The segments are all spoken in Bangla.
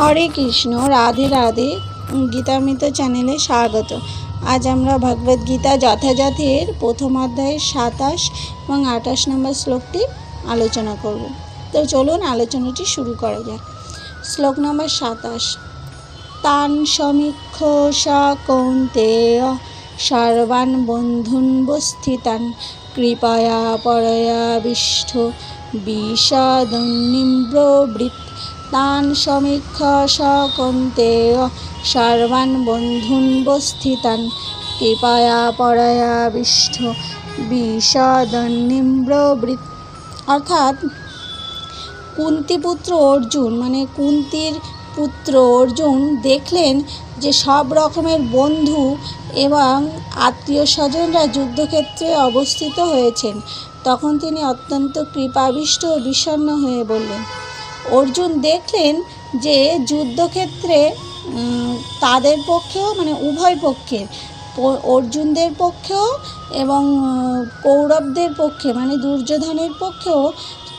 হরে কৃষ্ণ, রাধে রাধে, গীতামৃত চ্যানেলে স্বাগত। আজ আমরা ভগবদ গীতা যথাযথের প্রথম অধ্যায়ের সাতাশ এবং আঠাশ নম্বর শ্লোকটি আলোচনা করব। তো চলুন আলোচনাটি শুরু করা যাক। শ্লোক নম্বর সাতাশ। তান সমীক্ষ সা কৌন্তেয় সর্বান বন্ধুন বস্থিতান বিষ্ঠ বিষদন্নিব্রবৃত তান সমীক্ষ সকন্তেয় সর্বান বন্ধুন বস্থিতান। কৃপয়া পরয়া বিষ্ঠ বিষদন্নিব্রবৃত অর্থাৎ কুন্তিপুত্র অর্জুন মানে কুন্তির পুত্র অর্জুন দেখলেন যে সব রকমের বন্ধু এবং আত্মীয় স্বজনরা যুদ্ধক্ষেত্রে অবস্থিত হয়েছেন। তখন তিনি অত্যন্ত কৃপাবিষ্ট ও বিষণ্ণ হয়ে বললেন অর্জুন দেখলেন যে যুদ্ধক্ষেত্রে তাদের পক্ষেও মানে উভয় পক্ষের অর্জুনদের পক্ষেও এবং কৌরবদের পক্ষে মানে দুর্যোধনের পক্ষেও,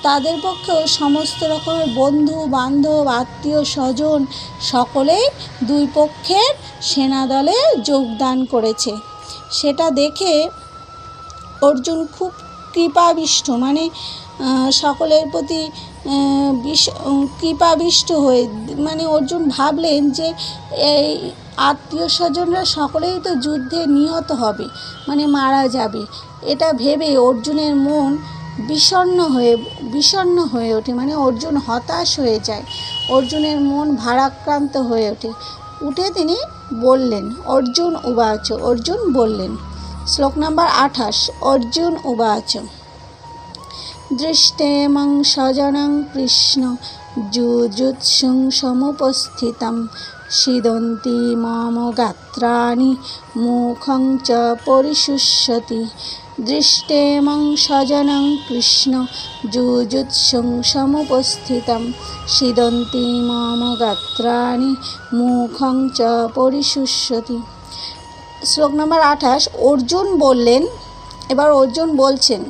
তাদের পক্ষেও সমস্ত রকমের বন্ধু, বান্ধব, আত্মীয়, স্বজন সকলেই দুই পক্ষের সেনাদলে যোগদান করেছে। সেটা দেখে অর্জুন খুব কৃপাবিষ্ট মানে সকলের প্রতি বিশ- কৃপাবিষ্ট হয়ে মানে অর্জুন ভাবলেন যে এই আত্মীয় স্বজনরা সকলেই তো যুদ্ধে নিহত হবে মানে মারা যাবে। এটা ভেবে অর্জুনের মন বিষণ্ণ হয়ে বিষণ্ণ হয়ে ওঠে মানে অর্জুন হতাশ হয়ে যায়। অর্জুনের মন ভারাক্রান্ত হয়ে ওঠে। উঠে তিনি বললেন, অর্জুন উবাচ, অর্জুন বললেন। শ্লোক নাম্বার আঠাশ, অর্জুন উবাচ। দৃষ্টেমং স্বজনং কৃষ্ণ যুজুৎসুং সমুপস্থিতম। সিদন্তি মম গাত্রাণি মুখং চ পরিশুষ্যতি। দৃষ্টেমং স্বজনং কৃষ্ণ যুজুৎসুং সমুপস্থিতম। সিদন্তি মম গাত্রাণি মুখং চ পরিশুষ্যতি। শ্লোক নম্বর আঠাশ, অর্জুন বললেন, এবার অর্জুন বলছেন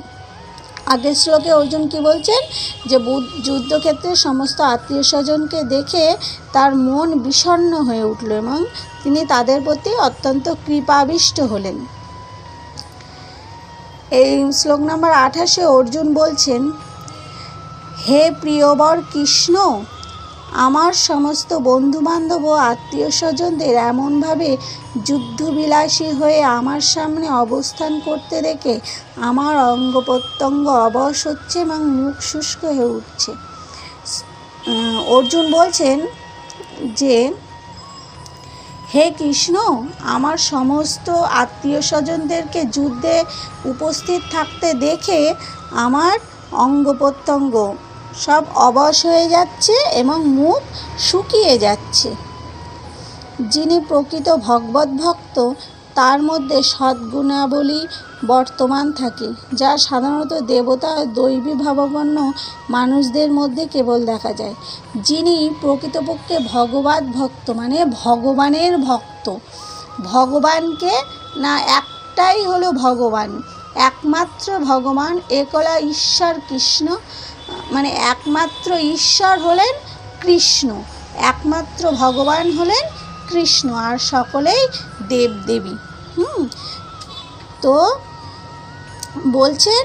আগের শ্লোকে অর্জুন কি বলছেন? যে যুদ্ধক্ষেত্রে সমস্ত আত্মীয় স্বজনকে দেখে তার মন বিষণ্ন হয়ে উঠল এবং তিনি তাদের প্রতি অত্যন্ত কৃপাবিষ্ট হলেন। এই শ্লোক নম্বর আঠাশে অর্জুন বলছেন, হে প্রিয়বর কৃষ্ণ আমার সমস্ত বন্ধুবান্ধব ও আত্মীয় স্বজনদের এমনভাবে যুদ্ধবিলাসী হয়ে আমার সামনে অবস্থান করতে দেখে আমার অঙ্গ প্রত্যঙ্গ অবশ হচ্ছে এবং মুখ শুষ্ক হয়ে উঠছে। অর্জুন বলছেন যে, হে কৃষ্ণ, আমার সমস্ত আত্মীয় স্বজনদেরকে যুদ্ধে উপস্থিত থাকতে দেখে আমার অঙ্গ প্রত্যঙ্গ সব অবশ হয়ে যাচ্ছে এবং মুখ শুকিয়ে যাচ্ছে। যিনি প্রকৃত ভগবত ভক্ত, তার মধ্যে সদ্গুণাবলী বর্তমান থাকে, যা সাধারণত দেবতা দৈবী ভাবাপন্ন মানুষদের মধ্যে কেবল দেখা যায়। যিনি প্রকৃতপক্ষে ভগবত ভক্ত মানে ভগবানের ভক্ত। ভগবানকে না একটাই হলো ভগবান, একমাত্র ভগবান, একলা ঈশ্বর কৃষ্ণ মানে একমাত্র ঈশ্বর হলেন কৃষ্ণ, একমাত্র ভগবান হলেন কৃষ্ণ আর সকলেই দেবদেবী। হুম? তো বলছেন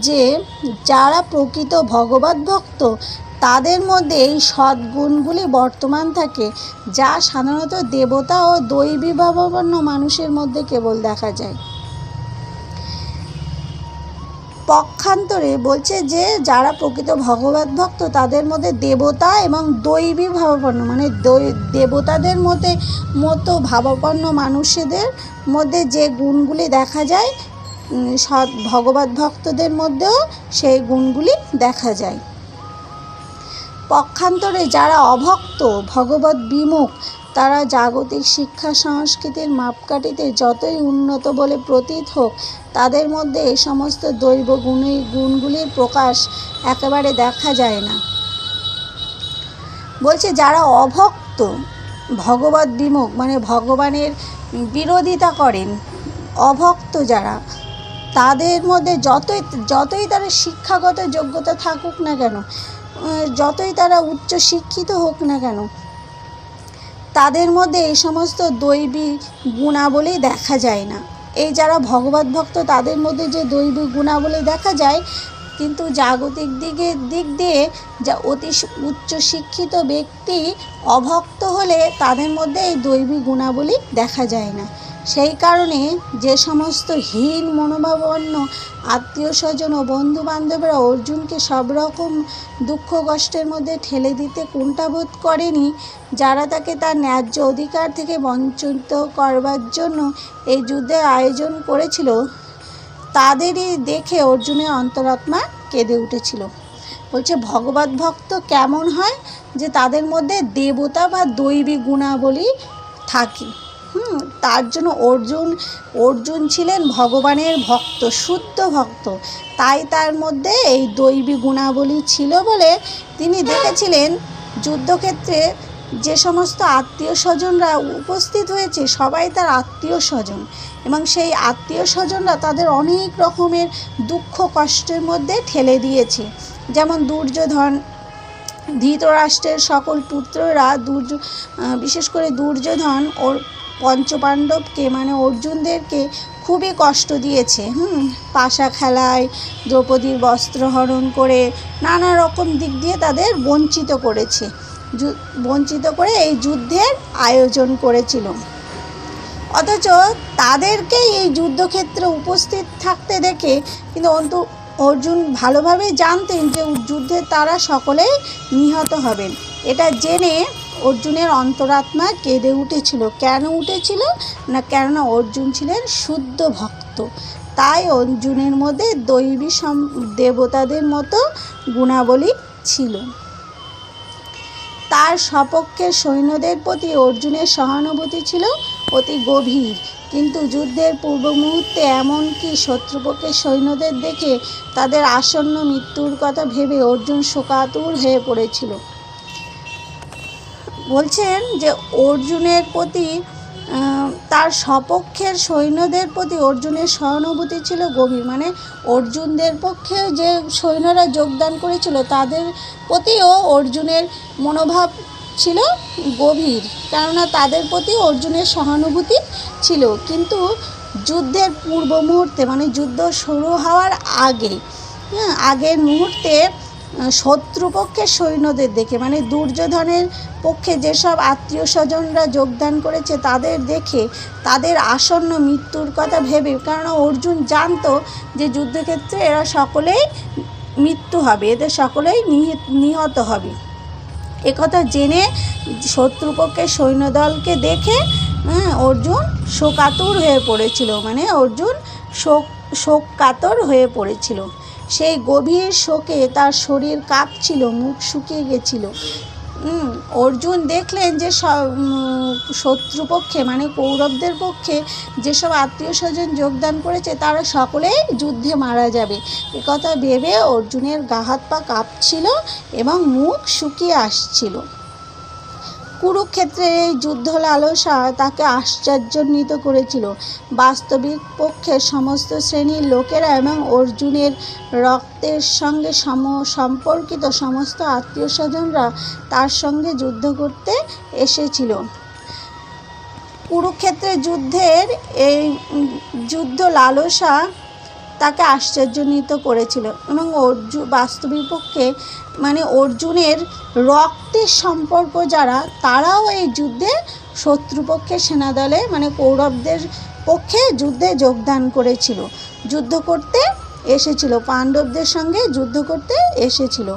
যে যারা প্রকৃত ভগবত ভক্ত, তাদের মধ্যে এই সদ্গুণগুলি বর্তমান থাকে, যা সাধারণত দেবতা ও দৈবী ভাবাপন্ন মানুষের মধ্যে কেবল দেখা যায়। পক্ষান্তরে বলছে যে, যারা প্রকৃত ভগবত ভক্ত, তাদের মধ্যে দেবতা এবং দৈবী ভাবাপন্ন মানে দেবতাদের মধ্যে মতো ভাবাপন্ন মানুষদের মধ্যে যে গুণগুলি দেখা যায় সৎ ভগবত ভক্তদের মধ্যেও সেই গুণগুলি দেখা যায়। পক্ষান্তরে যারা অভক্ত, ভগবত বিমুখ, তারা জাগতিক শিক্ষা সংস্কৃতির মাপকাঠিতে যতই উন্নত বলে প্রতীত হোক তাদের মধ্যে এই সমস্ত দৈব গুণী গুণগুলির প্রকাশ একেবারে দেখা যায় না। বলছে, যারা অভক্ত, ভগবত বিমুখ মানে ভগবানের বিরোধিতা করেন, অভক্ত যারা, তাদের মধ্যে যতই যতই তারা শিক্ষাগত যোগ্যতা থাকুক না কেন যতই তারা উচ্চ শিক্ষিত হোক না কেন, তাদের মধ্যে এই সমস্ত দৈবী গুণাবলী দেখা যায় না। এই যারা ভগবত ভক্ত, তাদের মধ্যে যে দৈবিক গুণাবলী দেখা যায়, কিন্তু জাগতিক দিকে, দিক দিয়ে যা অতি উচ্চ শিক্ষিত ব্যক্তি অভক্ত হলে তাদের মধ্যে এই দৈবী গুণাবলী দেখা যায় না। সেই কারণে যে সমস্ত হীন মনোভাবাপন্ন আত্মীয় স্বজন ও বন্ধু বান্ধবরা অর্জুনকে সব রকম দুঃখ কষ্টের মধ্যে ঠেলে দিতে কুণ্ঠাবোধ করেনি, যারা তাকে তার ন্যায্য অধিকার থেকে বঞ্চিত করবার জন্য এই যুদ্ধের আয়োজন করেছিল, তাদেরই দেখে অর্জুনের অন্তরাত্মা কেঁদে উঠেছিল। বলছে, ভগবত ভক্ত কেমন হয় যে তাদের মধ্যে দেবতা বা দৈবী গুণাবলী থাকে। হুম, তার জন্য অর্জুন অর্জুন ছিলেন ভগবানের ভক্ত, শুদ্ধ ভক্ত। তাই তার মধ্যে এই দৈবী গুণাবলী ছিল বলে তিনি দেখেছিলেন। যুদ্ধক্ষেত্রে যে সমস্ত আত্মীয় স্বজনরা উপস্থিত হয়েছে, সবাই তার আত্মীয় স্বজন এবং সেই আত্মীয় স্বজনরা তাদের অনেক রকমের দুঃখ কষ্টের মধ্যে ঠেলে দিয়েছে। যেমন দুর্যোধন, ধৃতরাষ্ট্রের সকল পুত্ররা দুর্য বিশেষ করে দুর্যোধন, ওর পঞ্চপাণ্ডবকে মানে অর্জুনদেরকে খুবই কষ্ট দিয়েছে, হুম? পাশা খেলায়, দ্রৌপদীর বস্ত্র হরণ করে নানা রকম দিক দিয়ে তাদের বঞ্চিত করেছে। বঞ্চিত করে এই যুদ্ধের আয়োজন করেছিল। অথচ তাদেরকেই এই যুদ্ধক্ষেত্রে উপস্থিত থাকতে দেখে কিন্তু অন্তু, অর্জুন ভালোভাবে জানতেন যে যুদ্ধে তারা সকলেই নিহত হবেন। এটা জেনে অর্জুনের অন্তরাত্মা কেঁদে উঠেছিল। কেন উঠেছিল? না, কেননা অর্জুন ছিলেন শুদ্ধ ভক্ত। তাই অর্জুনের মধ্যে দৈবী সম দেবতাদের মতো গুণাবলী ছিল। তার সপক্ষের সৈন্যদের প্রতি অর্জুনের সহানুভূতি ছিল অতি গভীর। কিন্তু যুদ্ধের পূর্ব মুহূর্তে এমনকি শত্রুপক্ষের সৈন্যদের দেখে তাদের আসন্ন মৃত্যুর কথা ভেবে অর্জুন শোকাতুর হয়ে পড়েছিল। বলছেন যে অর্জুনের প্রতি তার সপক্ষের সৈন্যদের প্রতি অর্জুনের সহানুভূতি ছিল গভীর। মানে অর্জুনদের পক্ষে যে সৈন্যরা যোগদান করেছিল, তাদের প্রতিও অর্জুনের মনোভাব ছিল গভীর। কেননা তাদের প্রতি অর্জুনের সহানুভূতি ছিল। কিন্তু যুদ্ধের পূর্ব মুহূর্তে মানে যুদ্ধ শুরু হওয়ার আগে হ্যাঁ আগের মুহূর্তে শত্রুপক্ষের সৈন্যদের দেখে মানে দুর্যোধনের পক্ষে যেসব আত্মীয় স্বজনরা যোগদান করেছে তাদের দেখে তাদের আসন্ন মৃত্যুর কথা ভেবে কারণ অর্জুন জানতো যে যুদ্ধক্ষেত্রে এরা সকলেই মৃত্যু হবে এদের সকলেই নিহি- নিহত হবে। একথা জেনে শত্রুপক্ষের সৈন্যদলকে দেখে হ্যাঁ, অর্জুন শোকাতুর হয়ে পড়েছিল মানে অর্জুন শোক শোক কাতর হয়ে পড়েছিল। সেই গভীর শোকে তার শরীর কাঁপছিল, মুখ শুকিয়ে গেছিল। অর্জুন দেখলেন যে শত্রুপক্ষে মানে কৌরবদের পক্ষে যেসব আত্মীয় স্বজন যোগদান করেছে, তারা সকলেই যুদ্ধে মারা যাবে। একথা ভেবে অর্জুনের গা হাত পা কাঁপছিল এবং মুখ শুকিয়ে আসছিল। কুরুক্ষেত্রের এই যুদ্ধ লালসা তাকে আশ্চর্যান্বিত করেছিল। বাস্তবিক পক্ষে সমস্ত শ্রেণির লোকেরা এবং অর্জুনের রক্তের সঙ্গে সম, সম্পর্কিত সমস্ত আত্মীয় স্বজনরা তার সঙ্গে যুদ্ধ করতে এসেছিল। কুরুক্ষেত্রের যুদ্ধের এই যুদ্ধ লালসা তাকে আশ্চর্যান্বিত করেছিল এবং অর্জুন বাস্তবিক পক্ষে মানে অর্জুনের রক্তের সম্পর্ক যারা, তারাও এই যুদ্ধে শত্রুপক্ষের সেনাদলে মানে কৌরবদের পক্ষে যুদ্ধে যোগদান করেছিল। যুদ্ধ করতে এসেছিল, পাণ্ডবদের সঙ্গে যুদ্ধ করতে এসেছিল।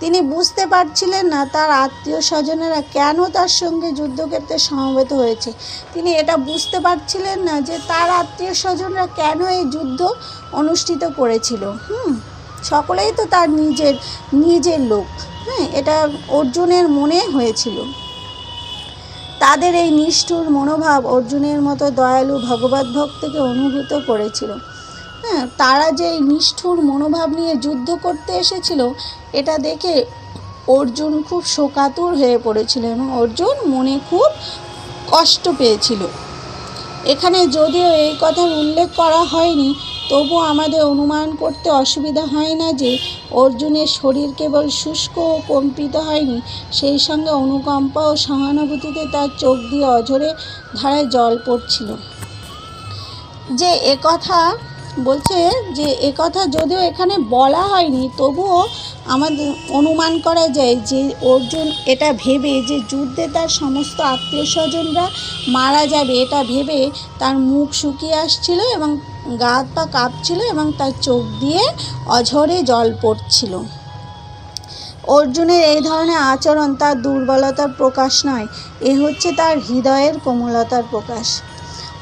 তিনি বুঝতে পারছিলেন না তার আত্মীয় স্বজনেরা কেন তার সঙ্গে যুদ্ধক্ষেত্রে সমবেত হয়েছে। তিনি এটা বুঝতে পারছিলেন না যে তার আত্মীয় স্বজনরা কেন এই যুদ্ধ অনুষ্ঠিত করেছিল। হুম, সকলেই তো তার নিজের নিজের লোক। হ্যাঁ এটা অর্জুনের মনে হয়েছিল। তাদের এই নিষ্ঠুর মনোভাব অর্জুনের মতো দয়ালু ভগবত ভক্তকে অনুভূত করেছিল। তারা যে নিষ্ঠুর মনোভাব নিয়ে যুদ্ধ করতে এসেছিল, এটা দেখে অর্জুন খুব শোকাতুর হয়ে পড়েছিল এবং অর্জুন মনে খুব কষ্ট পেয়েছিল। এখানে যদিও এই কথার উল্লেখ করা হয়নি তবু আমাদের অনুমান করতে অসুবিধা হয় না যে অর্জুনের শরীর কেবল শুষ্ক ও কম্পিত হয়নি, সেই সঙ্গে অনুকম্পা ও সহানুভূতিতে তার চোখ দিয়ে অঝরে ধারায় জল পড়ছিল। যে একথা বলছে যে একথা যদিও এখানে বলা হয়নি, তবুও আমাদের অনুমান করা যায় যে, অর্জুন এটা ভেবে যে, যুদ্ধে তার সমস্ত আত্মীয় স্বজনরা মারা যাবে। এটা ভেবে তার মুখ শুকিয়ে আসছিল এবং গা পা কাঁপছিল এবং তার চোখ দিয়ে অঝরে জল পড়ছিল। অর্জুনের এই ধরনের আচরণ তার দুর্বলতার প্রকাশ নয়। এ হচ্ছে তার হৃদয়ের কোমলতার প্রকাশ।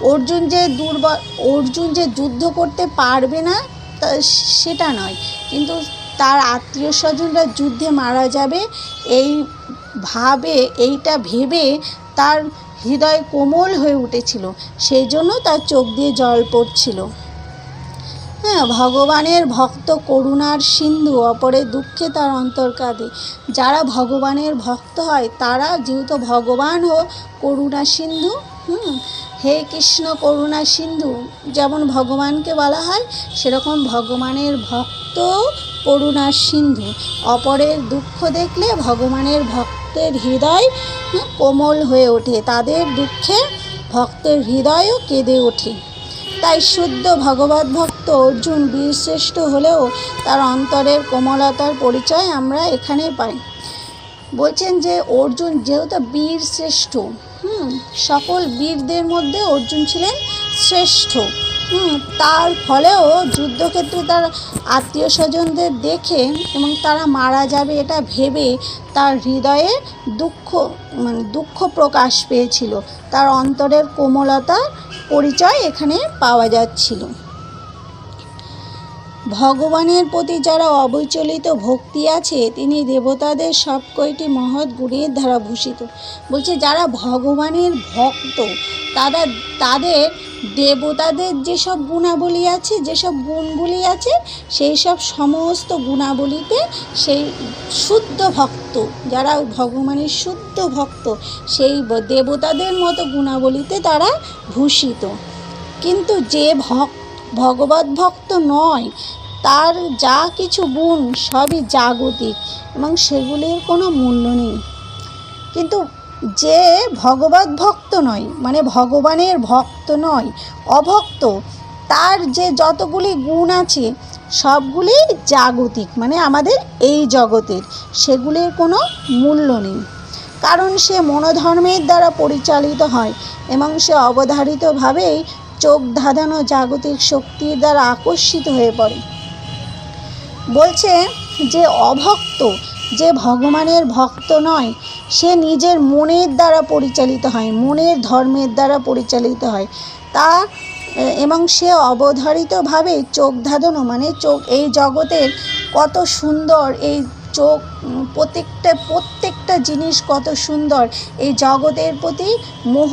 অর্জুন যে দুর্বল অর্জুন যে যুদ্ধ করতে পারবে না সেটা নয়। কিন্তু তার আত্মীয় স্বজনরা যুদ্ধে মারা যাবে, এই ভাবে, এইটা ভেবে তার হৃদয় কোমল হয়ে উঠেছিল। সেই জন্য তার চোখ দিয়ে জল পড়ছিল। হ্যাঁ ভগবানের ভক্ত করুণার সিন্ধু অপরের দুঃখে তার অন্তর কাঁদে। যারা ভগবানের ভক্ত হয়, তারা যেহেতু ভগবান ও করুণা সিন্ধু হুম, হে কৃষ্ণ করুণা সিন্ধু, যেমন ভগবানকে বলা হয়, সেরকম ভগবানের ভক্ত করুণা সিন্ধু। অপরের দুঃখ দেখলে ভগবানের ভক্তের হৃদয় কোমল হয়ে ওঠে। তাদের দুঃখে ভক্তের হৃদয়ও কেঁদে ওঠে। তাই শুদ্ধ ভগবত ভক্ত অর্জুন বীরশ্রেষ্ঠ হলেও তার অন্তরের কোমলতার পরিচয় আমরা এখানে পাই। বলছেন যে অর্জুন যেহেতু বীর শ্রেষ্ঠ, হুম, সকল বীরদের মধ্যে অর্জুন ছিলেন শ্রেষ্ঠ, হুম, তার ফলেও যুদ্ধক্ষেত্রে তার আত্মীয় স্বজনদের দেখে এবং তারা মারা যাবে এটা ভেবে তার হৃদয়ে দুঃখ মানে দুঃখ প্রকাশ পেয়েছিল। তার অন্তরের কোমলতার পরিচয় এখানে পাওয়া যাচ্ছিল। ভগবানের প্রতি যারা অবিচলিত ভক্তি আছে, তিনি দেবতাদের সব কয়টি মহৎ গুণের দ্বারা ভূষিত। বলছে, যারা ভগবানের ভক্ত, তারা, তাদের দেবতাদের যেসব গুণাবলী আছে, যেসব গুণগুলি আছে সেই সব সমস্ত গুণাবলীতে সেই শুদ্ধ ভক্ত, যারা ভগবানের শুদ্ধ ভক্ত, সেই দেবতাদের মতো গুণাবলীতে তারা ভূষিত। কিন্তু যে ভক্ত ভগবত ভক্ত নয়, তার যা কিছু গুণ সবই জাগতিক এবং সেগুলির কোনো মূল্য নেই। কিন্তু যে ভগবত ভক্ত নয় মানে ভগবানের ভক্ত নয়, অভক্ত, তার যে যতগুলি গুণ আছে, সবগুলি জাগতিক মানে আমাদের এই জগতের, সেগুলির কোনো মূল্য নেই। কারণ সে মনোধর্মের দ্বারা পরিচালিত হয় এবং সে অবধারিতভাবেই চোখ ধাঁধানো জাগতিক শক্তির দ্বারা আকর্ষিত হয়ে পড়ে। বলছে যে অভক্ত, যে ভগবানের ভক্ত নয়, সে নিজের মনের দ্বারা পরিচালিত হয়, মনের ধর্মের দ্বারা পরিচালিত হয়। তা, এবং সে অবধারিতভাবে চোখ ধাঁধানো মানে চোখ, এই জগতের কত সুন্দর, এই চোখ, প্রত্যেকটা প্রত্যেকটা জিনিস কত সুন্দর, এই জগতের প্রতি মোহ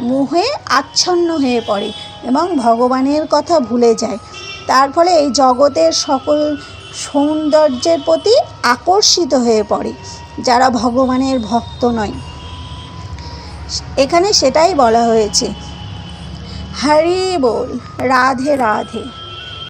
মোহে আচ্ছন্ন হয়ে পড়ে এবং ভগবানের কথা ভুলে যায়। তার ফলে এই জগতের সকল সৌন্দর্যের প্রতি আকর্ষিত হয়ে পড়ে, যারা ভগবানের ভক্ত নয়। এখানে সেটাই বলা হয়েছে। হরি বল, রাধে রাধে।